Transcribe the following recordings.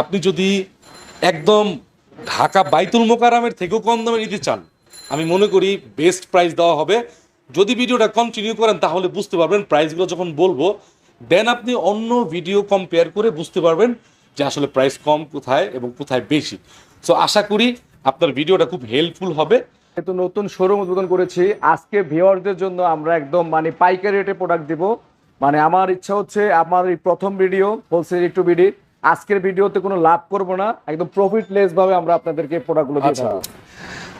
আপনি যদি একদম ঢাকা বাইতুল মোকারামের থেকেও কম দামে নিতে চান, আমি মনে করি বেস্ট প্রাইস দেওয়া হবে। যদি ভিডিওটা কন্টিনিউ করেন, তাহলে বুঝতে পারবেন প্রাইসগুলো যখন বলব দেন আপনি অন্য ভিডিও কম্পেয়ার করে বুঝতে পারবেন যে আসলে প্রাইস কম কোথায় এবং কোথায় বেশি। সো আশা করি আপনার ভিডিওটা খুব হেল্পফুল হবে। তো নতুন শোরুম উদ্বোধন করেছি, আজকে ভিউয়ারদের জন্য আমরা একদম মানে পাইকারি রেটে প্রোডাক্ট দিব। মানে আমার ইচ্ছা হচ্ছে, আমার এই প্রথম ভিডিও হোলসেল একটু বিডি। আজকের ভিডিওতে কোনো লাভ করব না। একদম প্রফিটলেস ভাবে আমরা আপনাদেরকে প্রোডাক্টগুলো দিয়ে আচ্ছা।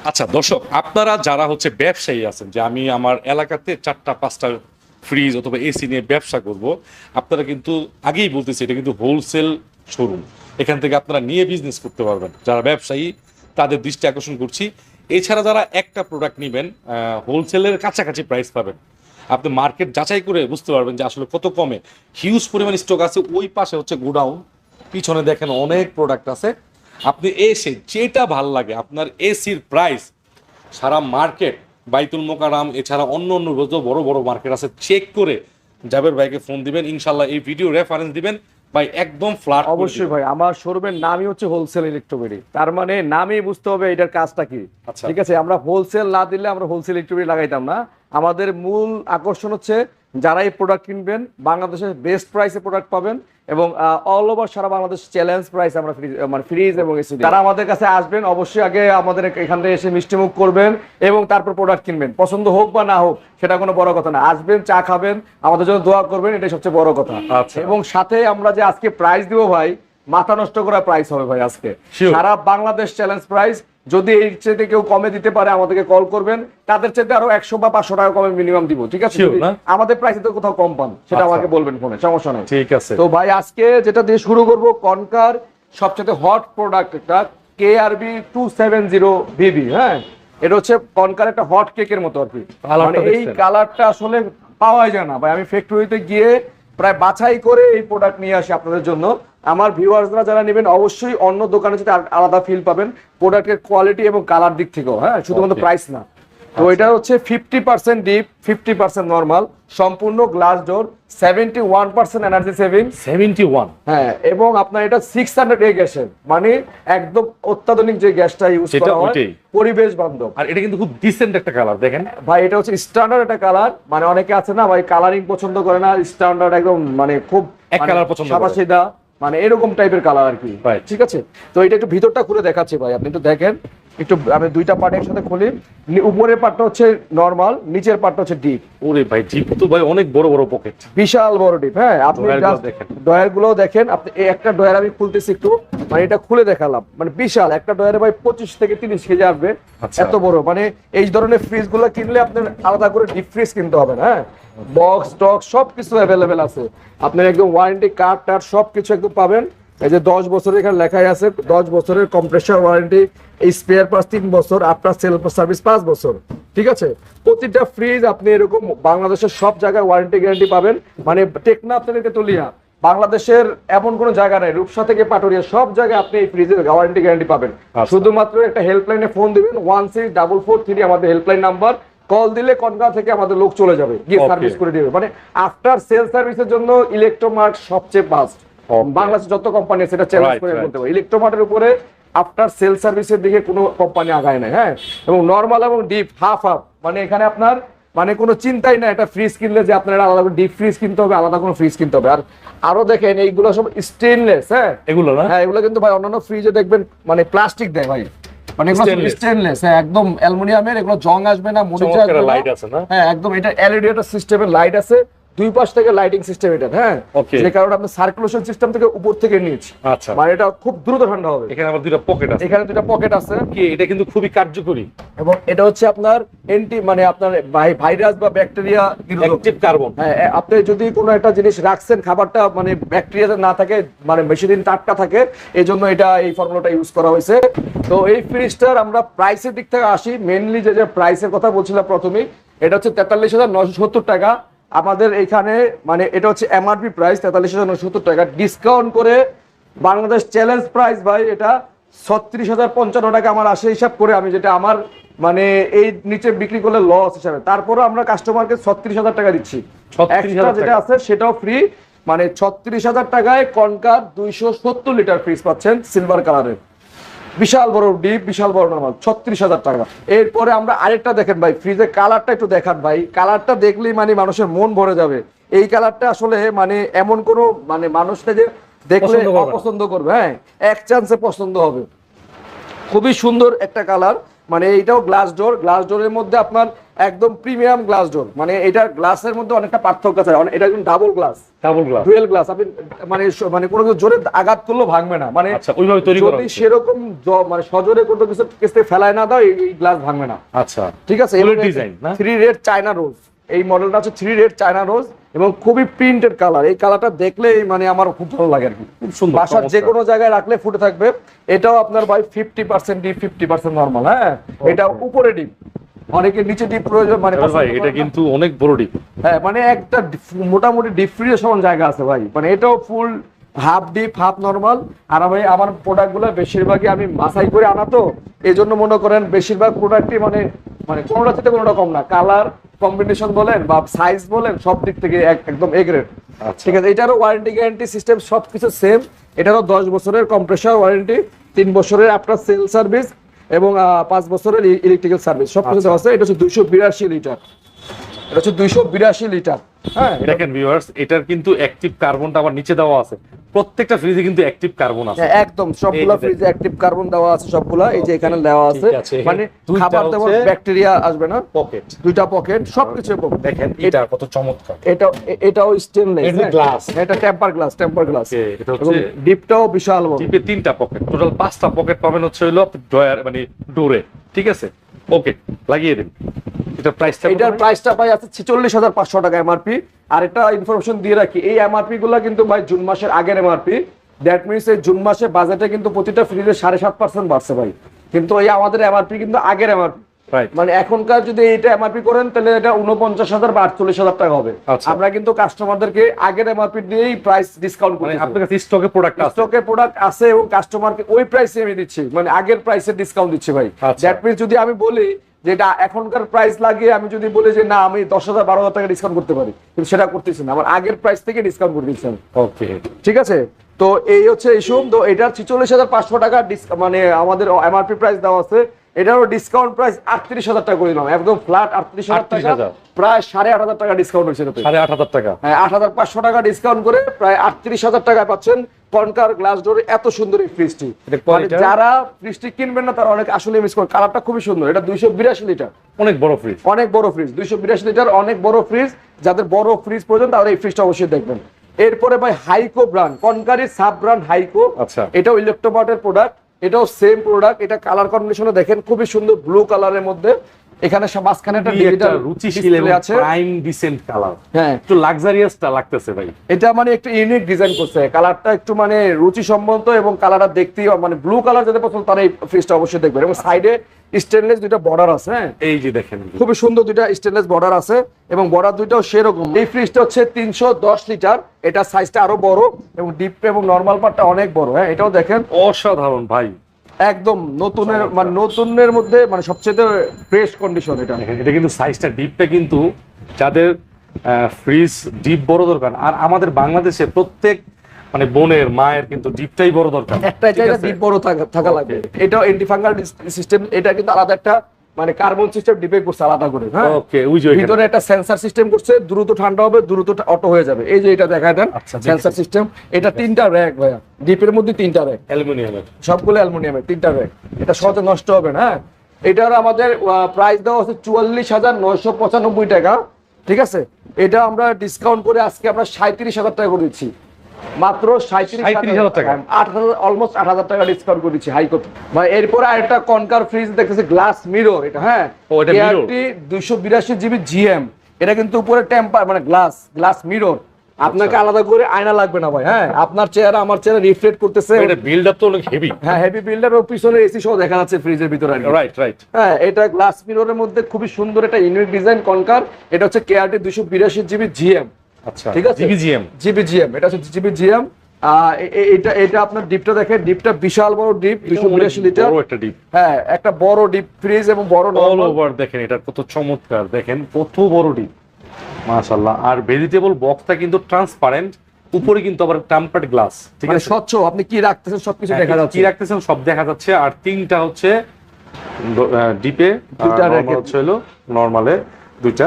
আচ্ছা দর্শক আপনারা যারা হচ্ছে ব্যবসায়ী আছেন যে আমি আমার এলাকাতে চারটা পাঁচটা ফ্রিজ অথবা এসি নিয়ে ব্যবসা করব আপনারা কিন্তু আগেই বলতেছি এটা কিন্তু হোলসেল শোরুম এখান থেকে আপনারা নিয়ে বিজনেস করতে পারবেন। যারা ব্যবসায়ী তাদের দৃষ্টি আকর্ষণ করছি। এছাড়া যারা একটা প্রোডাক্ট নেবেন হোলসেলের কাছাকাছি প্রাইস পাবেন। আপনি মার্কেট যাচাই করে বুঝতে পারবেন যে আসলে কত কমে। হিউজ পরিমাণ স্টক আছে ওই পাশে হচ্ছে গোডাউন পিছনে দেখেন অনেক প্রোডাক্ট আছে। আপনি এসে যেটা ভালো লাগে আপনার এসির প্রাইস সারা মার্কেট বাইতুল মোকারাম এছাড়া অন্য অন্য বড় বড় মার্কেট আছে চেক করে জাবের ভাইকে ফোন দিবেন ইনশাল্লাহ এই ভিডিও রেফারেন্স দিবেন। ভাই একদম ফ্ল্যাট অবশ্যই ভাই আমার শোরুমের নামই হচ্ছে হোলসেল ইলেকট্রোবেডি তার মানে নামই বুঝতে হবে এটার কাজটা কি। আচ্ছা। ঠিক আছে আমরা হোলসেল না দিলে আমরা হোলসেল ইলেকট্রোবেডি লাগাইতাম না। আমাদের মূল আকর্ষণ হচ্ছে যারা এই প্রোডাক্ট কিনবেন বাংলাদেশের বেস্ট প্রাইসে প্রোডাক্ট পাবেন এবং অল ওভার সারা বাংলাদেশ চ্যালেঞ্জ প্রাইস আমরা ফ্রিজ মানে ফ্রিজ এবং এসি যারা আমাদের কাছে আসবেন অবশ্যই আগে আমাদের এখান থেকে এসে মিষ্টিমুখ করবেন এবং তারপর প্রোডাক্ট কিনবেন। পছন্দ হোক বা না হোক সেটা কোনো বড় কথা না। আসবেন চা খাবেন আমাদের জন্য দোয়া করবেন এটাই সবচেয়ে বড় কথা। আচ্ছা। এবং সাথে আমরা যে আজকে প্রাইস দিব ভাই মাথা নষ্ট করা প্রাইস হবে ভাই আজকে। সারা বাংলাদেশ চ্যালেঞ্জ প্রাইস যদি এই চেয়ে কেউ কমে দিতে পারে আমাদেরকে কল করবেন। তাদের চেয়ে আরও একশো বা পাঁচশো টাকা কমে মিনিমাম দিব ঠিক আছে? আমাদের প্রাইসে তো কোথাও কম পান সেটা আচ্ছা। আমাকে বলবেন ফোনে সমস্যা নেই। ঠিক আছে। তো ভাই আজকে যেটা দিয়ে শুরু করব কনকার সবচেয়ে হট প্রোডাক্ট একটা K R B two seven zero VV হ্যাঁ? এটা হচ্ছে কনকার একটা হট কেকের মতো আর কি। মানে এই কালারটা আসলে পাওয়া যায় না। ভাই আমি ফ্যাক্টরিতে গিয়ে প্রায় বাছাই করে এই প্রোডাক্ট নিয়ে আসি আপনাদের জন্য। আমার ভিউয়ার্সরা যারা নেবেন অবশ্যই অন্য দোকানে আর- আলাদা ফিল পাবেন। প্রোডাক্টের কোয়ালিটি এবং কালার দিক থেকেও হ্যাঁ? শুধুমাত্র প্রাইস না। তো এটা হচ্ছে fifty percent deep fifty percent normal সম্পূর্ণ glass door seventy one percent energy saving seventy one হ্যাঁ এবং আপনার এটা সিক্স হান্ড্রেড এ গ্যাসের মানে একদম অত্যাধুনিক যে গ্যাসটা ইউজ করা হয় পরিবেশ বান্ধব। আর এটা কিন্তু খুব ডিসেন্ট একটা কালার দেখেন। ভাই এটা হচ্ছে স্ট্যান্ডার্ড একটা কালার মানে অনেকে আছে না ভাই কালারিং পছন্দ করে না স্ট্যান্ডার্ড একদম মানে খুব এক colour পছন্দ করে। সাদা মানে এরকম টাইপের কালার আর কি। ঠিক আছে? তো এটা একটু ভিতরটা খুলে দেখাচ্ছি ভাই আপনি একটু দেখেন। একটু আমি দুইটা পার্ট একসাথে খুলি। উপরের পার্টটা হচ্ছে নর্মাল নিচের পার্টটা হচ্ছে ডিপ ওরে ভাই জিপ তো ভাই অনেক বড় বড় পকেট বিশাল বড় ডিপ হ্যাঁ? আপনি। ডয়ারগুলো দেখেন। আপনি এই একটা ডয়ার আমি খুলতেছি একটু। মানে এটা খুলে দেখালাম। মানে বিশাল একটা ডয়ারে ভাই পঁচিশ থেকে তিরিশ কেজি আসবে। আচ্ছা। এত বড়। মানে এই ধরনের ফ্রিজগুলো কিনলে আপনার আলাদা করে ডিপ ফ্রিজ কিনতে হবে না হ্যাঁ? বক্স টক সব কিছু অ্যাভেলেবেল আছে। আপনার একদম ওয়ারেন্টি কার্ড টার্ড সব কিছু একদম পাবেন। এই যে দশ বছরের এখানে লেখাই আছে দশ বছরের কম্প্রেসার ওয়ারেন্টি এই স্পেয়ার পাস তিন বছর আফটার সেল সার্ভিস পাঁচ বছর। ঠিক আছে? প্রতিটা ফ্রিজ আপনি এরকম বাংলাদেশের সব জায়গায় ওয়ারেন্টি গ্যারান্টি পাবেন। মানে টেকনাফ থেকে তেতুলিয়া বাংলাদেশের এমন কোনো জায়গা নাই রূপসা থেকে পাটুরিয়া সব জায়গায় আপনি এই ফ্রিজের ওয়ারেন্টি গ্যারান্টি পাবেন। আচ্ছা। শুধুমাত্র একটা হেল্পলাইনে ফোন দিবেন one six double four three আমাদের হেল্পলাইন নাম্বার কল দিলে কনকা থেকে আমাদের লোক চলে যাবে গিয়ে সার্ভিস করে দিবে মানে আফটার সেল সার্ভিসের জন্য ইলেকট্রোমার্ট সবচেয়ে ফাস্ট Okay. বাংলাদেশে যত কোম্পানি আছে সেটা চ্যালেঞ্জ করে. বলতে পারি। ইলেকট্রোমার্টের উপরে আফটার সেল সার্ভিসের দিকে কোনো কোম্পানি আগায় নাই হ্যাঁ? এবং নর্মাল এবং ডিপ হাফ হাফ মানে এখানে আপনার মানে কোনো চিন্তাই না একটা ফ্রিজ কিনলে যে আপনার আলাদা করে ডিপ ফ্রিজ কিনতে হবে আলাদা কোনো ফ্রিজ কিনতে হবে। আর আরও দেখেন এইগুলো সব স্টেনলেস হ্যাঁ? এগুলো না? হ্যাঁ এগুলো কিন্তু ভাই অন্যান্য ফ্রিজে দেখবেন মানে প্লাস্টিক দেয় ভাই। মানে এগুলো স্টেনলেস হ্যাঁ একদম অ্যালুমিনিয়ামের এগুলো জং আসবে না মরিচা লাইট আছে না? হ্যাঁ একদম এটা এলইডি একটা সিস্টেমের লাইট আছে। দুই পাশ থেকে লাইটিং সিস্টেম এটা হ্যাঁ. যে কারণে আপনি সার্কুলেশন সিস্টেম থেকে উপর থেকে নিচ আচ্ছা। মানে এটা খুব দ্রুত ঠান্ডা হবে। এখানে আবার দুইটা পকেট আছে। এখানে দুটা পকেট আছে। কি এটা কিন্তু খুবই কার্যকরী। এবং এটা হচ্ছে আপনার এন্টি মানে আপনার ভাইরাস বা ব্যাকটেরিয়া অ্যাক্টিভ কার্বন হ্যাঁ আপনি যদি কোনো একটা জিনিস রাখছেন খাবারটা মানে ব্যাকটেরিয়া না থাকে মানে বেশি দিন টাটকা থাকে এই জন্য এটা এই ফর্মুলাটা ইউজ করা হয়েছে। তো এই ফ্রিজটার আমরা প্রাইসের দিক থেকে আসি। মেনলি যে যে প্রাইসের কথা বলছিলাম প্রথমেই এটা হচ্ছে তেতাল্লিশ হাজার নশো সত্তর টাকা। আমাদের এখানে মানে এটা হচ্ছে এমআরপি প্রাইস তেতাল্লিশ হাজার সত্তর টাকা। ডিসকাউন্ট করে বাংলাদেশ চ্যালেঞ্জ প্রাইস ভাই এটা ছত্রিশ হাজার পঞ্চান্ন টাকা আমার আসে হিসাব করে আমি যেটা আমার মানে এই নিচে বিক্রি করলে লস হিসাবে। তারপরে আমরা কাস্টমারকে ছত্রিশ হাজার টাকা দিচ্ছি। 36,000 Extra যেটা আছে সেটাও ফ্রি মানে ছত্রিশ হাজার টাকায় কনকার দুইশো সত্তর লিটার ফ্রিজ পাচ্ছেন সিলভার কালারের বিশাল বড় ডিপ বিশাল বড় নর্মাল ছত্রিশ হাজার টাকা। এরপরে আমরা আরেকটা দেখেন ভাই ফ্রিজের কালারটা একটু দেখান ভাই। কালারটা দেখলেই মানে মানুষের মন ভরে যাবে। এই কালারটা আসলে মানে এমন কোনো মানে মানুষটা যে দেখলে পছন্দ করবে করবে হ্যাঁ এক চান্সে পছন্দ হবে। খুবই সুন্দর একটা কালার মানে এইটাও গ্লাস ডোর গ্লাস ডোরের মধ্যে আপনার একদম প্রিমিয়াম গ্লাস ডোর মানে এটা গ্লাসের মধ্যে অনেকটা পার্থক্য আছে। এটা একদম double glass double glass dual glass আপনি মানে মানে কোনো কিছু জোরে আঘাত করলেও ভাঙবে না। মানে আচ্ছা ওইভাবে তৈরি করা যদি সেরকম মানে সজোরে কোনো কিছু কিস্তে ফেলায় না দাও এই গ্লাস ভাঙবে না। আচ্ছা। ঠিক আছে? Full design, না? থ্রি রেড চায়না রোজ এই মডেলটা হচ্ছে থ্রি রেড চায়না রোজ এবং খুবই প্রিন্টের কালার। এই কালারটা দেখলেই মানে আমার খুব ভালো লাগে আর কি। খুব সুন্দর, বাসার যে কোনো জায়গায় রাখলে ফুটে থাকবে। এটাও আপনার ভাই fifty percent deep fifty percent normal হ্যাঁ? এটা উপরে ডিপ। অনেকে নিচে ডিপ প্রয়োজন মানে ভাই এটা কিন্তু অনেক বড় ডিপ। হ্যাঁ মানে একটা মোটামুটি ডিপ ফ্রিজের সমান জায়গা আছে ভাই। মানে এটাও full half deep half normal আর ভাই আমার প্রোডাক্টগুলো বেশিরভাগই আমি বাছাই করে আনা তো এই জন্য মনে করেন বেশিরভাগ প্রোডাক্টই মানে মানে কোনোটা থেকে কোনোটা কম না। কালার কম্বিনেশন বলেন বা সাইজ বলেন সব দিক থেকে এক- একদম এ গ্রেড আচ্ছা। ঠিক আছে এটারও ওয়ারেন্টি গ্যারান্টি সিস্টেম সব কিছু সেম এটারও দশ বছরের কম্প্রেসার ওয়ারেন্টি তিন বছরের আপনার সেল সার্ভিস এবং পাঁচ বছরের ইলেকট্রিক্যাল সার্ভিস সব কিছু দেওয়া আছে এটা হচ্ছে দুইশো বিরাশি লিটার। এটা হচ্ছে দুইশো বিরাশি লিটার। হ্যাঁ দেখেন ভিউয়ার্স এটার কিন্তু অ্যাক্টিভ কার্বনটা আবার নিচে দেওয়া আছে। প্রত্যেকটা ফ্রিজে কিন্তু অ্যাক্টিভ কার্বন আছে। হ্যাঁ, একদম সবগুলা ফ্রিজে অ্যাক্টিভ কার্বন দেওয়া আছে সবগুলা। এই যে এখানে দেওয়া আছে। মানে খাবার হচ্ছে- ব্যাকটেরিয়া আসবে না। পকেট দুইটা পকেট সবকিছু পকেট দেখেন এটা কত চমৎকার। এটা এটাও স্টেনলেস এটা glass। এটা টেম্পার গ্লাস টেম্পার গ্লাস এটা হচ্ছে- ডিপটাও বিশাল বড়। ডিপে তিনটা পকেট টোটাল পাঁচটা পকেট পাবেন হচ্ছে হইল ড্রয়ার মানে ডোরে ঠিক আছে? ওকে লাগিয়ে দিন। এটা প্রাইসটা এটার প্রাইসটা ভাই আছে ছেচল্লিশ হাজার পাঁচশো টাকা এমআরপি আর এটা ইনফরমেশন দিয়ে রাখি এই এমআরপি গুলো কিন্তু ভাই জুন মাসের আগের এমআরপি দ্যাট মিনস এই জুন মাসে বাজেটে কিন্তু প্রতিটা ফ্রিজে সাড়ে সাত পার্সেন্ট বাড়ছে ভাই। কিন্তু এই আমাদের এমআরপি কিন্তু আগের এমআরপি মানে এখনকার যদি এটা এমআরপি করেন তাহলে এটা উনপঞ্চাশ হাজার বা আটচল্লিশ হাজার টাকা হবে। আচ্ছা। আমরা কিন্তু কাস্টমারদেরকে আগের এমআরপি দিয়েই প্রাইস ডিসকাউন্ট করি আপনার কাছে স্টকে প্রোডাক্ট স্টকে প্রোডাক্ট আছে এবং কাস্টমারকে ওই প্রাইসে আমি দিচ্ছি। মানে আগের প্রাইসে ডিসকাউন্ট দিচ্ছি ভাই। আচ্ছা। দ্যাট মিনস যদি আমি বলি যেটা এখনকার প্রাইস লাগিয়ে আমি যদি বলি যে না আমি দশ হাজার বারো হাজার টাকা ডিসকাউন্ট করতে পারি কিন্তু সেটা করতেছি না। আমার আগের প্রাইস থেকে ডিসকাউন্ট করে দিচ্ছি আমি। ওকে ঠিক আছে? তো এই হচ্ছে ইস্যু তো এটার ছিচল্লিশ হাজার পাঁচশো টাকা মানে আমাদের এমআরপি প্রাইস দেওয়া আছে। এটারও ডিসকাউন্ট প্রাইস আটত্রিশ হাজার টাকা করে দিলাম। একদম ফ্ল্যাট আটত্রিশ হাজার টাকা। প্রায় সাড়ে আট হাজার টাকা ডিসকাউন্ট হয়েছে। সাড়ে আট হাজার টাকা। হ্যাঁ আট হাজার পাঁচশো টাকা ডিসকাউন্ট করে প্রায় আটত্রিশ হাজার টাকায় পাচ্ছেন কনকার গ্লাস ডোর এত সুন্দর এই ফ্রিজটি মানে? যারা ফ্রিজটি কিনবেন না তারা অনেক আসলে মিস করেন। কালারটা খুবই সুন্দর। এটা দুইশো বিরাশি লিটার অনেক বড় ফ্রিজ অনেক বড় ফ্রিজ দুইশো বিরাশি লিটার অনেক বড় ফ্রিজ যাদের বড় ফ্রিজ প্রয়োজন তারা এই ফ্রিজটা অবশ্যই দেখবেন। এরপরে ভাই হাইকো ব্র্যান্ড কনকারি সাব ব্র্যান্ড হাইকো আচ্ছা। এটাও ইলেকট্রোমার্টের প্রোডাক্ট এটাও সেম প্রোডাক্ট এটা কালার কম্বিনেশনে দেখেন খুবই সুন্দর ব্লু কালারের মধ্যে। এখানে মাঝখানে একটা ডিজিটাল রুচিশীল আছে। প্রাইম ডিসেন্ট কালার হ্যাঁ। একটু লাক্সারিয়াসটা লাগতেছে ভাই। এটা মানে একটু ইউনিক ডিজাইন করছে। কালারটা একটু মানে রুচি সম্বন্ধ এবং কালারটা দেখতেই মানে ব্লু কালার যাদের পছন্দ তারা এই ফ্রিজটা অবশ্যই দেখবেন। এবং সাইডে স্টেনলেস দুইটা বর্ডার আছে হ্যাঁ? এই যে দেখেন। খুবই সুন্দর দুইটা স্টেনলেস বর্ডার আছে এবং বর্ডার দুইটাও সেরকম। এই ফ্রিজটা হচ্ছে তিনশো দশ লিটার এটা সাইজটা আরও বড় এবং ডিপ এবং নর্মাল পার্টটা অনেক বড় হ্যাঁ? এটাও দেখেন। অসাধারণ ভাই। একদম নতুনের মানে নতুনের মধ্যে মানে সবচেয়ে ফ্রেশ কন্ডিশন এটা। এটা কিন্তু সাইজটা ডিপটা কিন্তু যাদের ফ্রিজ ডিপ বড় দরকার। আর আমাদের বাংলাদেশে প্রত্যেক মানে বোনের মায়ের কিন্তু ডিপটাই বড় দরকার। একটা জায়গা ডিপ বড় থাকা লাগবে। এটাও এন্টিফাঙ্গাল সিস্টেম এটা কিন্তু আলাদা একটা মানে কার্বন সিস্টেম ডিপে করছে আলাদা করে হ্যাঁ? ওকে ওই যে ভিতরে একটা সেন্সর সিস্টেম করছে দ্রুত ঠান্ডা হবে দ্রুত অটো হয়ে যাবে। এই যে এটা দেখায় দেন আচ্ছা, সেন্সর সিস্টেম এটা তিনটা র্যাক ভাইয়া। ডিপের মধ্যে তিনটা র্যাক অ্যালুমিনিয়ামের। সবগুলো অ্যালুমিনিয়ামের তিনটা র্যাক এটা সহজে নষ্ট হবে না হ্যাঁ? এটার আমাদের প্রাইস দেওয়া হচ্ছে চুয়াল্লিশ হাজার নয়শো পঁচানব্বই টাকা ঠিক আছে? এটা আমরা ডিসকাউন্ট করে আজকে আমরা সাঁত্রিশ হাজার টাকা করে দিচ্ছি। মাত্র সাঁত্রিশ 37,000 টাকা। আট হাজার অলমোস্ট আট হাজার টাকা ডিসকাউন্ট করে হাই কোর্ট ভাই এরপরে আরেকটা কনকার ফ্রিজ দেখতেছি গ্লাস মিরর এটা হ্যাঁ? দুইশো বিরাশি জিবি জিএম এটা কিন্তু উপরে টেম্পার মানে গ্লাস গ্লাস মিরর আপনাকে আলাদা করে আয়না লাগবে না ভাই হ্যাঁ? আপনার চেহারা আমার চেহারা রিফ্লেক্ট করতেছে। এটা বিল্ড আপ তো অনেক হেভি হ্যাঁ হেভি পিছনে এসি সহ দেখা যাচ্ছে ফ্রিজের ভিতরে আর রাইট রাইট হ্যাঁ এটা গ্লাস মিররের মধ্যে খুবই সুন্দর একটা ইউনিক ডিজাইন কনকার। এটা হচ্ছে কেআরটি দুশো বিরাশি জিবি জিএম আচ্ছা ঠিক আছে? জিবিজিএম জিবি জিএম এটা হচ্ছে জিবি জিএম এটা এটা আপনার ডিপটা দেখেন ডিপটা বিশাল বড় ডিপ দুশো বিরাশি লিটার একটা ডিপ হ্যাঁ একটা বড় ডিপ ফ্রিজ এবং বড় অল ওভার দেখেন এটা কত চমৎকার। দেখেন কত বড় ডিপ মাশাআল্লাহ। আর ভেজিটেবল বক্সটা কিন্তু ট্রান্সপারেন্ট উপরে কিন্তু আবার টাম্পার্ড গ্লাস ঠিক মানে আছে? স্বচ্ছ আপনি কি রাখতেছেন সবকিছু হ্যাঁ, দেখা যাচ্ছে কি রাখতেছেন সব দেখা যাচ্ছে। আর তিনটা হচ্ছে ডিপে দুইটা। হচ্ছে হলো নর্মালে দুইটা।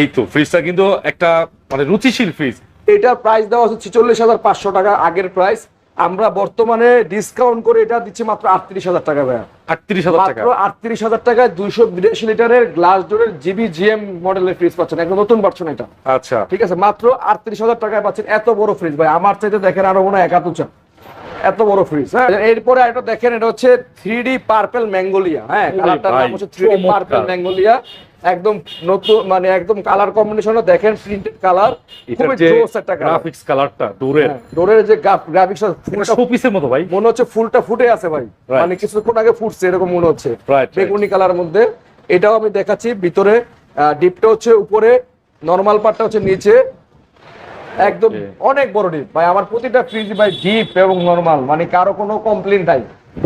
এই তো ফ্রিজটা কিন্তু একটা মানে রুচিশীল ফ্রিজ এটার প্রাইস দেওয়া হচ্ছে ছিচল্লিশ হাজার পাঁচশো টাকা আগের প্রাইস আমরা বর্তমানে ডিসকাউন্ট করে এটা দিচ্ছি মাত্র আটত্রিশ হাজার টাকা ভাইয়া। আটত্রিশ হাজার টাকা। আটত্রিশ হাজার টাকায় দুইশো বিরাশি লিটারের গ্লাস ডোরের জিবি জিএম মডেলের ফ্রিজ পাচ্ছেন একদম নতুন পাচ্ছেন এটা। আচ্ছা। ঠিক আছে মাত্র আটত্রিশ হাজার টাকায় পাচ্ছেন এত বড় ফ্রিজ ভাই। আমার চাইতে দেখেন আরও মনে হয় একাত উঁচা এত বড় ফ্রিজ হ্যাঁ? এরপরে এটা দেখেন এটা হচ্ছে থ্রি ডি পার্পেল ম্যাঙ্গোলিয়া হ্যাঁ? কালারটার নাম হচ্ছে থ্রি ডি পার্পেল ম্যাঙ্গোলিয়া একদম নতুন মানে একদম কালার কম্বিনেশনও দেখেন প্রিন্টেড কালার খুবই জোস একটা গ্রাফিক্স কালারটা ডোরের ডোরের যে গ্রাফিক্স ফুলটা শোপিসের মতো ভাই। মনে হচ্ছে ফুলটা ফুটে আছে ভাই. মানে কিছুক্ষণ আগে ফুটছে এরকম মনে হচ্ছে. বেগুনি কালার মধ্যে। এটাও আমি দেখাচ্ছি ভিতরে ডিপটা হচ্ছে উপরে নর্মাল পার্টটা হচ্ছে নিচে। একদম অনেক বড় ডিপ। ভাই আমার প্রতিটা ফ্রিজ ভাই ডিপ এবং নর্মাল মানে কারও কোনো কমপ্লেন নাই।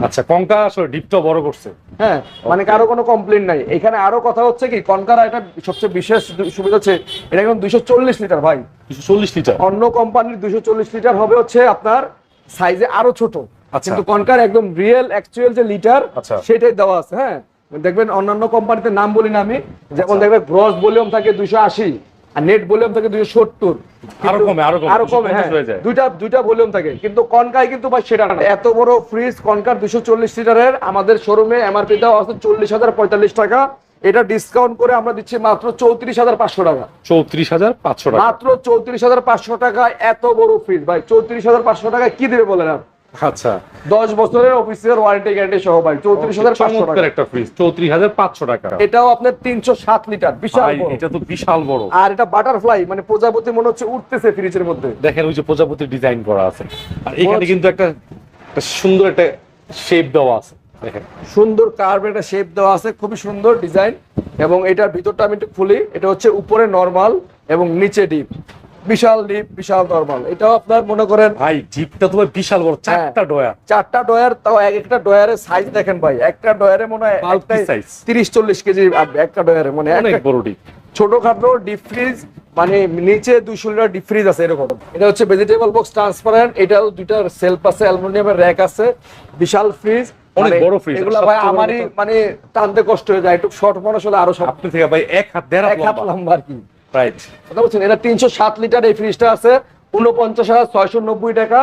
আচ্ছা কঙ্কা আসলে ডিপটা বড় করছে। হ্যাঁ মানে কারও কোনো কমপ্লেন নাই। এখানে আরও কথা হচ্ছে কি কনকারা এটা সবচেয়ে বিশেষ সুবিধা হচ্ছে এটা এখন দুইশো চল্লিশ লিটার ভাই। দুশো চল্লিশ লিটার? অন্য কোম্পানির দুইশো চল্লিশ লিটার হবে হচ্ছে আপনার সাইজে আরও ছোট। আচ্ছা। কিন্তু কনকার একদম রিয়েল অ্যাকচুয়াল যে লিটার আচ্ছা। সেটাই দেওয়া আছে হ্যাঁ। দেখবেন অন্যান্য কোম্পানিতে নাম বলি না আমি যেমন দেখবেন গ্রস ভলিউম থাকে দুইশো আশি। আর নেট ভলিউম থাকে দুইশো সত্তর। আরও কমে, আরও কমে, আরও কমে হ্যাঁ। দুইটা দুইটা ভলিউম থাকে। কিন্তু কনকায় কিন্তু ভাই সেটা না। এত বড় ফ্রিজ কনকার দুশো চল্লিশ লিটারের আমাদের শোরুমে এমআরপি দেওয়া আছে চল্লিশ হাজার পঁয়তাল্লিশ টাকা। এটা ডিসকাউন্ট করে আমরা দিচ্ছি মাত্র চৌত্রিশ হাজার পাঁচশো টাকা। চৌত্রিশ হাজার পাঁচশো টাকা। মাত্র চৌত্রিশ হাজার পাঁচশো টাকায় এত বড় ফ্রিজ ভাই চৌত্রিশ হাজার পাঁচশো টাকায় কি দেবে বলেন আচ্ছা। দশ বছরের অফিসের ওয়ারেন্টি গ্যারান্টি সহ ভাই চৌত্রিশ হাজার চমৎকার একটা ফ্রিজ চৌত্রিশ হাজার পাঁচশো টাকা। এটাও আপনার তিনশো সাত লিটার বিশাল বড়। এটা তো বিশাল বড়। আর এটা বাটারফ্লাই মানে প্রজাপতি মনে হচ্ছে উঠতেছে ফ্রিজের মধ্যে। দেখেন ওই যে প্রজাপতির ডিজাইন করা আছে। আর এখানে কিন্তু একটা একটা সুন্দর একটা শেপ দেওয়া আছে দেখেন। সুন্দর কার্ভ একটা শেপ দেওয়া আছে খুবই সুন্দর ডিজাইন এবং এটার ভিতরটা আমি একটু খুলি এটা হচ্ছে উপরে নর্মাল এবং নিচে ডিপ বিশাল ডিপ বিশাল নর্মাল এটাও আপনার মনে করেন ভাই ডিপটা তো ভাই বিশাল বড় চারটা ডয়ার। চারটা ডয়ার তাও এক একটা ডয়ারের সাইজ দেখেন ভাই। একটা ডয়ারে মনে হয় size। তিরিশ চল্লিশ কেজি একটা ডয়ারে মানে অনেক বড় ডিপ ছোটখাটো ডিপ ফ্রিজ মানে নিচে দুশো লিটার ডিপ ফ্রিজ আছে এরকম। এটা হচ্ছে ভেজিটেবল বক্স ট্রান্সপারেন্ট এটাও দুইটা সেলফ আছে অ্যালুমিনিয়ামের র্যাক আছে। বিশাল ফ্রিজ অনেক বড় fridge, এগুলো ভাই আমারই মানে টানতে কষ্ট হয়ে যায় একটু শর্ট মানুষ হলে আরও সব থেকে ভাই এক হাত দেড় হাত লম্বা আর কি। রাইট কথা বলছেন? এটা তিনশো সাত লিটার এই ফ্রিজটা আছে উনপঞ্চাশ হাজার ছয়শো নব্বই টাকা।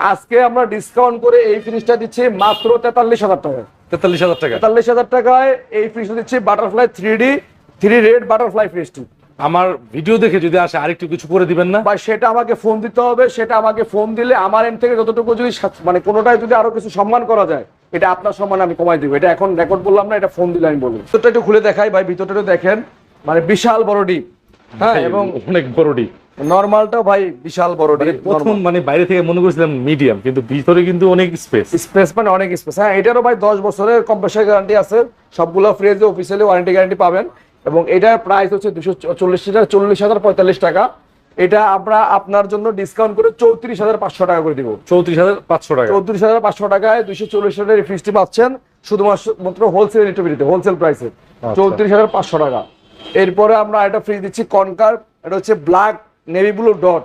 আজকে আমরা ডিসকাউন্ট করে এই ফ্রিজটা দিচ্ছি মাত্র তেতাল্লিশ হাজার টাকা তেতাল্লিশ হাজার টাকা তেতাল্লিশ হাজার টাকায় এই ফ্রিজটা দিচ্ছি butterfly three D three red butterfly ফ্রিজটি আমার ভিডিও দেখে যদি আসে আরেকটু কিছু করে দিবেন না? বা সেটা আমাকে ফোন দিতে হবে সেটা আমাকে ফোন দিলে আমার এন্ড থেকে যতটুকু যদি মানে কোনোটায় যদি আরও কিছু সম্মান করা যায় এটা আপনার সম্মান আমি কমাই দিব। এটা এখন রেকর্ড বললাম না এটা ফোন দিলে আমি বলব। ভিতরটা একটু খুলে দেখাই ভাই ভিতরটা দেখেন। মানে বিশাল বড় ডিপ হ্যাঁ এবং অনেক বড় ডিপ। নর্মালটাও ভাই বিশাল বড় মানে প্রথম মানে বাইরে থেকে মনে করেছিলাম মিডিয়াম কিন্তু ভিতরে কিন্তু অনেক স্পেস স্পেস মানে অনেক স্পেস হ্যাঁ এটারও ভাই দশ বছরের কম্প্রেসার গ্যারান্টি আছে। সবগুলো ফ্রিজে অফিসিয়ালি ওয়ারেন্টি গ্যারান্টি পাবেন। এবং এটার প্রাইস হচ্ছে দুশো চল্লিশ হাজার পঁয়তাল্লিশ টাকা। এটা আমরা আপনার জন্য ডিসকাউন্ট করে চৌত্রিশ হাজার পাঁচশো টাকা করে দিব। চৌত্রিশ হাজার পাঁচশো টাকা। চৌত্রিশ হাজার পাঁচশো টাকায় দুশো চল্লিশ ফ্রিজটি পাচ্ছেন। শুধুমাত্র হোলসেল হোলসেল প্রাইসে চৌত্রিশ হাজার পাঁচশো টাকা। এরপরে আমরা একটা ফ্রিজ দিচ্ছি কনকার এটা হচ্ছে ব্ল্যাক নেভি ব্লু ডট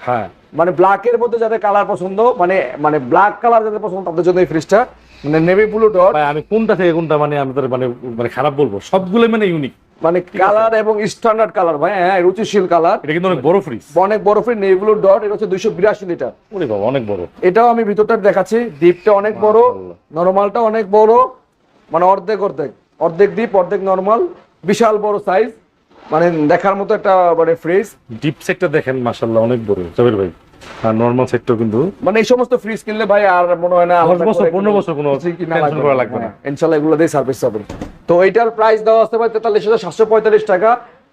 হ্যাঁ। মানে ব্ল্যাকের মধ্যে যাদের কালার পছন্দ মানে মানে ব্ল্যাক কালার যাদের পছন্দ তাদের জন্য এই ফ্রিজটা মানে নেভি ব্লু ডট ভাই আমি কোনটা থেকে কোনটা মানে আমি মানে মানে খারাপ বলব? সবগুলো মানে ইউনিক মানে কালার এবং স্ট্যান্ডার্ড কালার ভাই হ্যাঁ রুচিশীল কালার এটা কিন্তু অনেক বড় ফ্রিজ অনেক বড় ফ্রিজ নেভি ব্লু ডট এটা হচ্ছে দুইশো বিরাশি লিটার। ওরে বাবা অনেক বড়। এটাও আমি ভিতরটা দেখাচ্ছি ডিপটা অনেক বড় নরমালটা অনেক বড় মানে অর্ধেক অর্ধেক অর্ধেক ডিপ অর্ধেক নরমাল বিশাল বড় সাইজ মানে দেখার মতো একটা মানে ফ্রিজ ডিপ সেক্টর দেখেন মাশাল্লাহ অনেক বড়। জবের ভাই আর নর্মাল সেক্টর কিন্তু। মানে এই সমস্ত ফ্রিজ কিনলে ভাই আর মনে হয় না দশ আলাদা বছর, করে পনেরো বছর কোনো tension করা লাগবে না। হ্যাঁ, ইনশাল্লাহ এগুলো দিয়ে সার্ভিস হবে। তো এইটার প্রাইস দেওয়া আছে ভাই তেতাল্লিশ হাজার সাতশো পঁয়তাল্লিশ টাকা।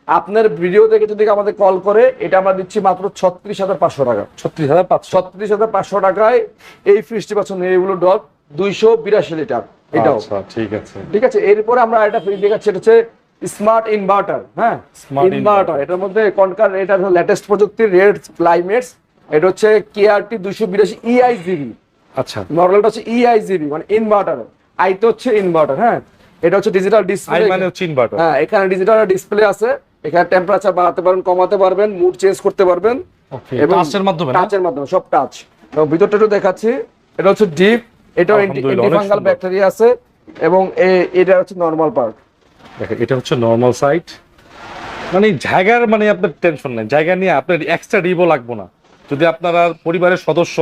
আপনার ভিডিও দেখে যদি আমাদের কল করে এটা আমরা দিচ্ছি মাত্র ছত্রিশ হাজার পাঁচশো টাকা। ছত্রিশ হাজার পাঁচশো। ছত্রিশ হাজার পাঁচশো টাকায় এই ফ্রিজটি পাচ্ছেন এগুলো ডট দুইশো বিরাশি লিটার। এটাও। আচ্ছা ঠিক আছে। ঠিক আছে এরপরে আমরা একটা ফ্রিজ দেখাচ্ছি এটা হচ্ছে স্মার্ট ইনভার্টার হ্যাঁ? ইনভার্টার এটার মধ্যে কনকার এটা লেটেস্ট প্রযুক্তির রেড ক্লাইমেটস এটা হচ্ছে কেআরটি দুইশো বিরাশি ইআই জিবি আচ্ছা। নর্মালটা হচ্ছে ইআই জিবি মানে ইনভার্টার আইতে হচ্ছে ইনভার্টার হ্যাঁ? এটা হচ্ছে ডিজিটাল ডিসপ্লে মানে হচ্ছে ইনভার্টার হ্যাঁ এখানে ডিজিটাল ডিসপ্লে আছে। এখানে টেম্পারেচার বাড়াতে পারবেন কমাতে পারবেন মুড চেঞ্জ করতে পারবেন। Okay, touch-এর মাধ্যমে না? টাচের মাধ্যমে সব টাচ এবং ভিতরটা একটু দেখাচ্ছি। এটা হচ্ছে ডিপ এটা আলহামদুলিল্লাহ, অনেক ফাঙ্গাল ব্যাকটেরিয়া আছে। এবং এ- এটা হচ্ছে নর্মাল পার্ট দেখেন এটা হচ্ছে নর্মাল সাইট মানে জায়গার মানে আপনার টেনশন নেই। জায়গা নিয়ে আপনার এক্সট্রা ডিপও লাগবো না। যদি আপনারা পরিবারের সদস্য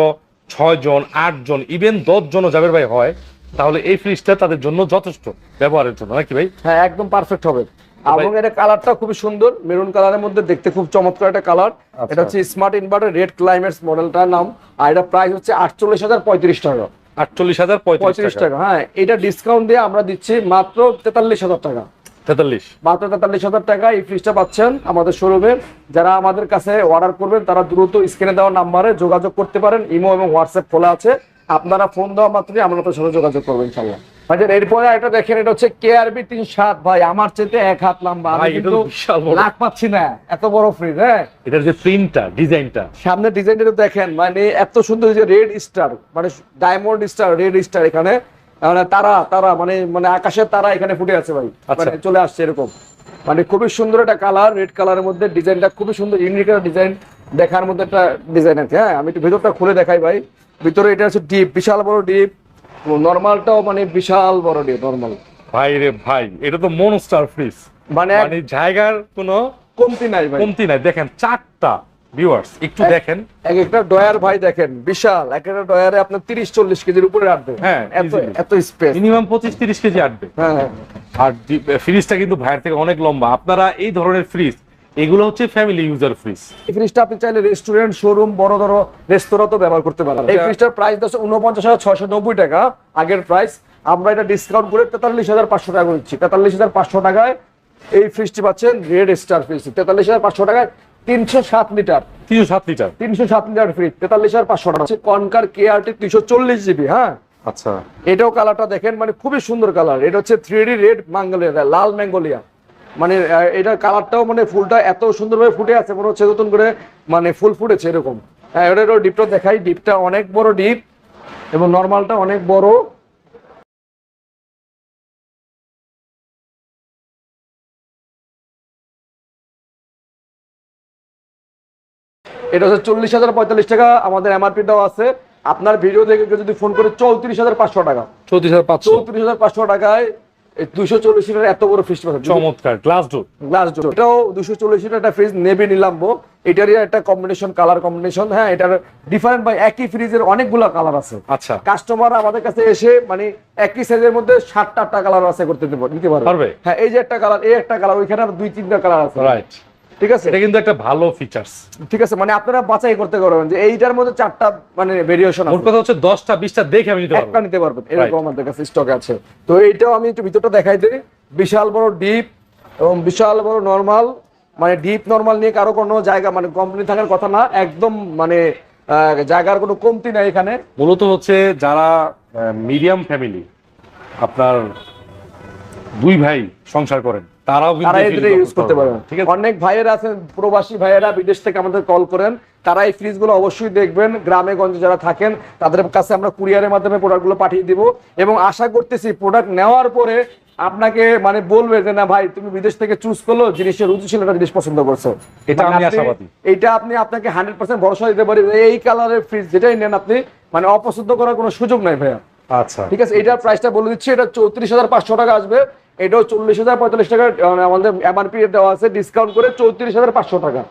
ছয় জন আট জন ইভেন দশ জনও যাবের ভাই হয় তাহলে এই ফ্রিজটা তাদের জন্য যথেষ্ট ব্যবহারের জন্য। নাকি ভাই? হ্যাঁ একদম পারফেক্ট হবে। এবং এটা কালারটা খুবই সুন্দর। মেরুন কালারের মধ্যে দেখতে খুব চমৎকার একটা কালার আচ্ছা। এটা হচ্ছে স্মার্ট ইনভার্টার রেড ক্লাইমেটস মডেলটার নাম। আর এটা প্রাইস হচ্ছে আটচল্লিশ হাজার পঁয়ত্রিশ টাকা। আটচল্লিশ হাজার পঁয়ত্রিশ টাকা। হ্যাঁ এটা ডিসকাউন্ট দিয়ে আমরা দিচ্ছি মাত্র তেতাল্লিশ হাজার টাকা। তেতাল্লিশ। মাত্র তেতাল্লিশ হাজার টাকা এই ফ্রিজটা পাচ্ছেন আমাদের শোরুমে যারা আমাদের কাছে অর্ডার করবেন তারা দ্রুত স্ক্রিনে দেওয়া নাম্বারে যোগাযোগ করতে পারেন। ইমো এবং হোয়াটসঅ্যাপ খোলা আছে। আপনারা ফোন দেওয়া মাত্রই আমরা আপনার সাথে যোগাযোগ করবেন ইনশাল্লাহ ভাইজান এরপরে এটা দেখেন এটা হচ্ছে কেআরবি তিন সাত। ভাই আমার চেতে এক হাত লম্বা। আমি কিন্তু। লাখ পাচ্ছি না। এত বড় ফ্রিজ হ্যাঁ? এটার যে প্রিন্টটা ডিজাইনটা। সামনে ডিজাইনটা দেখেন মানে এত সুন্দর যে রেড স্টার মানে ডায়মন্ড স্টার রেড স্টার এখানে। মানে তারা তারা মানে মানে আকাশের তারা এখানে ফুটে আছে ভাই। আচ্ছা। মানে চলে আসছে এরকম। মানে খুবই সুন্দর একটা কালার রেড কালারের মধ্যে ডিজাইনটা খুবই সুন্দর ইউনিক একটা ডিজাইন দেখার মধ্যে একটা ডিজাইন আছে। হ্যাঁ আমি একটু ভেতরটা খুলে দেখাই ভাই। ভিতরে এটা হচ্ছে ডিপ বিশাল বড় ডিপ নর্মালটাও মানে বিশাল বড় ডিপ নর্মাল ভাই রে ভাই এটা তো মনস্টার ফ্রিজ মানে মানে জায়গার কোনো কমতি নাই ভাই। কমতি নাই। দেখেন চারটা ভিউয়ার্স একটু দেখেন। এক একটা ডয়ার ভাই দেখেন বিশাল। এক একটা ডয়ারে আপনার তিরিশ চল্লিশ কেজির উপরে রাখবে হ্যাঁ, এত এত স্পেস মিনিমাম পঁচিশ তিরিশ কেজি আটবে। হ্যাঁ হ্যাঁ। আর ফ্রিজটা কিন্তু ভাইয়ের থেকে অনেক লম্বা। আপনারা এই ধরনের ফ্রিজ এগুলো হচ্ছে ফ্যামিলি ইউজার ফ্রিজ এই ফ্রিজটা আপনি চাইলে রেস্টুরেন্ট শোরুম বড় বড় রেস্তোরাঁ তো ব্যবহার করতে পারেন। এই। ফ্রিজটার প্রাইস দশ উনপঞ্চাশ হাজার ছয়শো নব্বই টাকা। আগের প্রাইস আমরা এটা ডিসকাউন্ট করে তেতাল্লিশ হাজার পাঁচশো টাকা দিচ্ছি। তেতাল্লিশ হাজার পাঁচশো টাকায় এই ফ্রিজটি পাচ্ছেন রেড স্টার ফ্রিজ তেতাল্লিশ হাজার পাঁচশো টাকায় তিনশো সাত লিটার। তিনশো সাত লিটার। তিনশো সাত লিটার ফ্রিজ তেতাল্লিশ হাজার পাঁচশো টাকা। কনকার কেআরটি তিনশো চল্লিশ জিবি হ্যাঁ? আচ্ছা। এটাও কালারটা দেখেন মানে খুবই সুন্দর কালার এটা হচ্ছে থ্রি ডি রেড ম্যাঙ্গোলিয়া লাল ম্যাঙ্গোলিয়া মানে এটার কালারটাও মানে ফুলটা এত সুন্দরভাবে ফুটে আছে মনে হচ্ছে নতুন করে মানে ফুল ফুটেছে এরকম। হ্যাঁ এটারও ডিপটা দেখাই। ডিপটা অনেক বড় ডিপ এবং নর্মালটা অনেক বড়। এটা হচ্ছে চল্লিশ হাজার পঁয়তাল্লিশ টাকা। আমাদের এমআরপি দেওয়া আছে। আপনার ভিডিও দেখে যদি ফোন করে চৌত্রিশ হাজার পাঁচশো টাকা। চৌত্রিশ হাজার পাঁচশো। চৌত্রিশ হাজার পাঁচশো টাকায় দুশো চল্লিশ লিটার এত বড় ফ্রিজ চমৎকার গ্লাস ডোর গ্লাস ডোর এটাও দুশো চল্লিশ লিটার একটা ফ্রিজ নেবে নিলাম এটারই একটা কম্বিনেশন কালার কম্বিনেশন হ্যাঁ এটার ডিফারেন্ট বাই একই ফ্রিজের অনেকগুলো কালার আছে। আচ্ছা। কাস্টমার আমাদের কাছে এসে মানে একই সাইজের মধ্যে সাতটা আটটা কালার আছে করতে দেবো নিতে পারবে? হ্যাঁ এই যে একটা কালার এই একটা কালার ওইখানে দুই তিনটা কালার আছে। রাইট ঠিক আছে? এটা কিন্তু একটা ভালো ফিচার্স ঠিক আছে মানে আপনারা বাছাই করতে পারবেন যে এইটার মধ্যে চারটা মানে ভেরিয়েশন আছে। কথা হচ্ছে দশটা বিশটা দেখে আমি নিতে পারব। একটা নিতে পারবেন এরকম আমাদের কাছে স্টক আছে। তো এইটাও আমি একটু ভিতরটা দেখাই দিই। বিশাল বড় ডিপ এবং বিশাল বড় নরমাল মানে ডিপ নরমাল নিয়ে কারও কোনো জায়গা মানে কোম্পানি থাকার কথা না একদম মানে জায়গার কোনো কমতি নাই এখানে। মূলত হচ্ছে যারা মিডিয়াম ফ্যামিলি আপনার দুই ভাই সংসার করেন তারাও তারা এই ইউজ করতে পারবেন ঠিক আছে? অনেক ভাইয়েরা আছেন প্রবাসী ভাইয়েরা বিদেশ থেকে আমাদের কল করেন। তারা এই ফ্রিজগুলো অবশ্যই দেখবেন গ্রামে গঞ্জে যারা থাকেন তাদের কাছে আমরা কুরিয়ারের মাধ্যমে প্রোডাক্টগুলো পাঠিয়ে দিব। এবং আশা করতেছি প্রোডাক্ট নেওয়ার পরে আপনাকে মানে বলবে যে না ভাই তুমি বিদেশ থেকে চুজ করল জিনিসের রুচি ছিল একটা জিনিস পছন্দ করছ। এটা মানে আমি আপনি- আশাবাদী। এইটা আপনি আপনাকে হান্ড্রেড পার্সেন্ট ভরসা দিতে পারি এই কালারের ফ্রিজ যেটাই নেন আপনি মানে অপছন্দ করার কোনো সুযোগ নাই ভাইয়া। আচ্ছা। ঠিক আছে? এটার প্রাইসটা বলে দিচ্ছি এটা চৌত্রিশ হাজার পাঁচশো টাকা আসবে। এটাও চল্লিশ হাজার পঁয়তাল্লিশ টাকা আমাদের এমআরপি দেওয়া আছে ডিসকাউন্ট করে চৌত্রিশ হাজার পাঁচশো টাকা।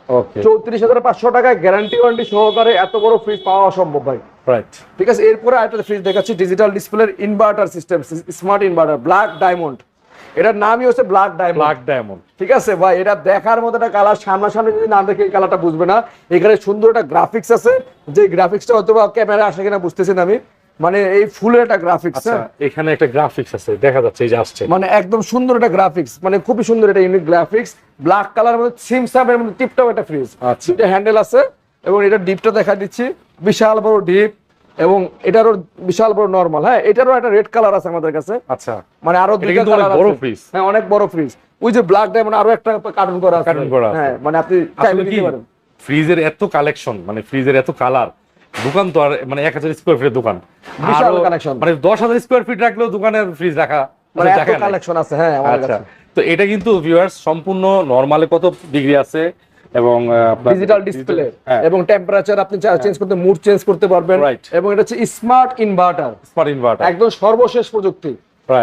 চৌত্রিশ হাজার পাঁচশো টাকা গ্যারান্টি ওয়ারেন্টি সহকারে এত বড় ফ্রিজ পাওয়া অসম্ভব ভাই। রাইট ঠিক আছে এরপরে আরেকটা ফ্রিজ দেখাচ্ছি ডিজিটাল ডিসপ্লের inverter system smart inverter black diamond এটার নামই হচ্ছে ব্ল্যাক ডায়মন্ড ব্ল্যাক ডায়মন্ড ঠিক আছে ভাই এটা দেখার মতো একটা কালার সামনাসামনি যদি না দেখে এই কালারটা বুঝবে না। এখানে সুন্দর একটা গ্রাফিক্স আছে যে গ্রাফিক্সটা হয়তো ক্যামেরা আসে কিনা বুঝতেছি না আমি। মানে এই ফুলের একটা গ্রাফিক্স আচ্ছা এখানে একটা গ্রাফিক্স আছে দেখা যাচ্ছে এই যে আসছে। মানে একদম সুন্দর একটা গ্রাফিক্স মানে খুবই সুন্দর একটা ইউনিক গ্রাফিক্স ব্ল্যাক কালার মধ্যে সিম সাবের মধ্যে টিপটপ একটা ফ্রিজ আচ্ছা। এটা হ্যান্ডেল আছে এবং এটা ডিপটা দেখা দিচ্ছি বিশাল বড় ডিপ এবং এটারও বিশাল বড় নরমাল হ্যাঁ? এটারও একটা রেড কালার আছে আমাদের কাছে। আচ্ছা। মানে আরও দুইটা কালার বড় fridge। হ্যাঁ অনেক বড় ফ্রিজ ওই যে ব্ল্যাক ডায়মন্ড আরও একটা কার্টুন করা আছে। করা হ্যাঁ মানে আপনি চাইলে নিতে পারেন। ফ্রিজের এত কালেকশন মানে ফ্রিজের এত কালার দোকান তো আর মানে এক হাজার স্কোয়ার ফিটের দোকান। মানে দশ হাজার স্কোয়ার ফিট রাখলেও দোকানের ফ্রিজ রাখা মানে। কালেকশন আছে হ্যাঁ আচ্ছা। তো এটা কিন্তু ভিউয়ার্স সম্পূর্ণ নরমালে কত ডিগ্রি আছে এবং ডিজিটাল ডিসপ্লে হ্যাঁ। এবং টেম্পারেচার আপনি চেঞ্জ করতে মুড চেঞ্জ করতে পারবেন. এবং এটা হচ্ছে স্মার্ট ইনভার্টার স্মার্ট ইনভার্টার একদম সর্বশেষ প্রযুক্তি.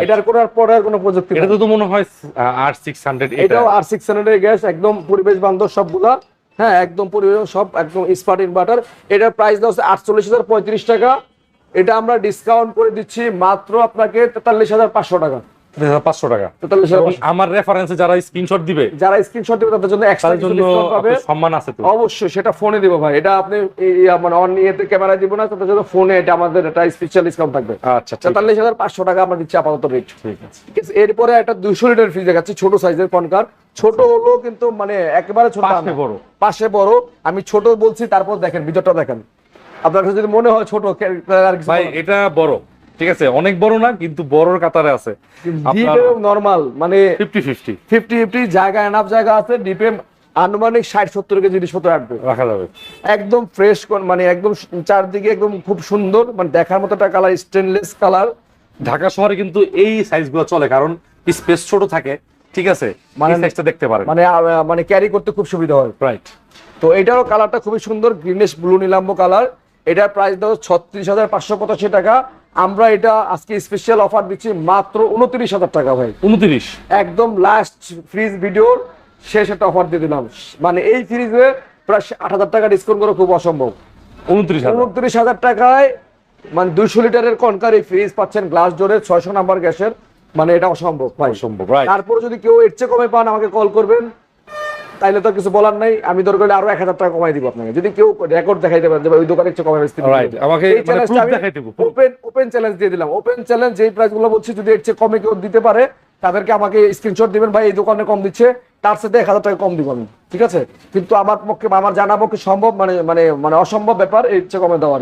এটার করার পরে আর কোনো প্রযুক্তি এটা তো মনে হয় আর সিক্স হান্ড্রেড এটাও আর সিক্স হান্ড্রেড গ্যাস একদম পরিবেশ বান্ধব সবগুলা। হ্যাঁ একদম পরিবেশ সব একদম স্মার্ট ইনভার্টার এটার প্রাইস দেওয়া হচ্ছে আটচল্লিশ হাজার পঁয়ত্রিশ টাকা। এটা আমরা ডিসকাউন্ট করে দিচ্ছি মাত্র আপনাকে তেতাল্লিশ হাজার পাঁচশো টাকা। টাকা। আমার রেফারেন্সে যারা স্ক্রিনশট দিবে যারা স্ক্রিনশট দেবে তাদের জন্য এক্সট্রা তাদের জন্য পাবে। সম্মান আছে তো। অবশ্যই সেটা ফোনে দিব ভাই। এটা আপনি মানে অন ক্যামেরা দিব না তাদের জন্য ফোনে এটা আমাদের একটা স্পেশাল ডিসকাউন্ট থাকবে। আচ্ছা টাকা আমরা দিচ্ছি আপাতত রেট ঠিক আছে। ঠিক আছে এরপরে একটা দুইশো লিটার ফ্রিজ দেখাচ্ছি ছোট সাইজের কনকার ছোট হলো কিন্তু মানে একেবারে ছোট পাশে বড়। পাশে বড়। আমি ছোট বলছি তারপর দেখেন ভিতরটা দেখেন। আপনার কাছে যদি মনে হয় ছোট ভাই এটা বড়। ঠিক আছে অনেক বড় না কিন্তু বড়র কাতারে আছে। নর্মাল মানে ফিফটি ফিফটি ফিফটি ফিফটি জায়গা এনাফ জায়গা আছে ডিপে আনুমানিক ষাট সত্তর কেজি জিনিসপত্র রাখবে রাখা যাবে। একদম ফ্রেশ মানে একদম চারদিকে একদম খুব সুন্দর মানে দেখার মতো একটা কালার স্টেনলেস কালার ঢাকা শহরে কিন্তু এই সাইজগুলো চলে কারণ স্পেস ছোট থাকে ঠিক আছে মানে মানে- সাইজটা দেখতে পারেন। মানে মানে ক্যারি করতে খুব সুবিধা হয়। রাইট তো এটারও কালারটা খুবই সুন্দর গ্রিনিশ ব্লু নিলাম্ব কালার এটার প্রাইস দাও ছত্রিশ হাজার পাঁচশো পঁচাশি টাকা। আমরা এটা আজকে স্পেশাল অফার দিচ্ছি মাত্র উনত্রিশ হাজার টাকা ভাই। উনত্রিশ? একদম লাস্ট ফ্রিজ ভিডিওর শেষ একটা অফার দিয়ে দিলাম। মানে এই ফ্রিজে প্রায় আট হাজার টাকা ডিসকাউন্ট করা খুব অসম্ভব। উনত্রিশ হাজার? উনত্রিশ হাজার টাকায় মানে দুইশো লিটারের কনকার এই ফ্রিজ পাচ্ছেন গ্লাস ডোরের ছয়শো নাম্বার গ্যাসের। মানে এটা অসম্ভব ভাই। অসম্ভব তারপর যদি কেউ এর চেয়ে কমে পান আমাকে কল করবেন। তাইলে তো কিছু বলার নাই। আমি দরকার হলে আরও এক হাজার টাকা কমাই দিব আপনাকে। যদি কেউ রেকর্ড দেখাইতে পারেন ওই দোকানের চেয়ে কমে বেচতে. আমাকে মানে ওপেন ওপেন চ্যালেঞ্জ দিয়ে দিলাম। ওপেন চ্যালেঞ্জ যেই প্রাইসগুলো বলছি যদি এর চেয়ে কমে কেউ দিতে পারে তাদেরকে আমাকে স্ক্রিনশট দিবেন ভাই এই দোকানে কম দিচ্ছে তার সাথে এক হাজার টাকা কম দিব আমি। ঠিক আছে? কিন্তু আমার পক্ষে আমার জানা পক্ষে সম্ভব মানে মানে মানে অসম্ভব ব্যাপার এর চেয়ে কমে দেওয়ার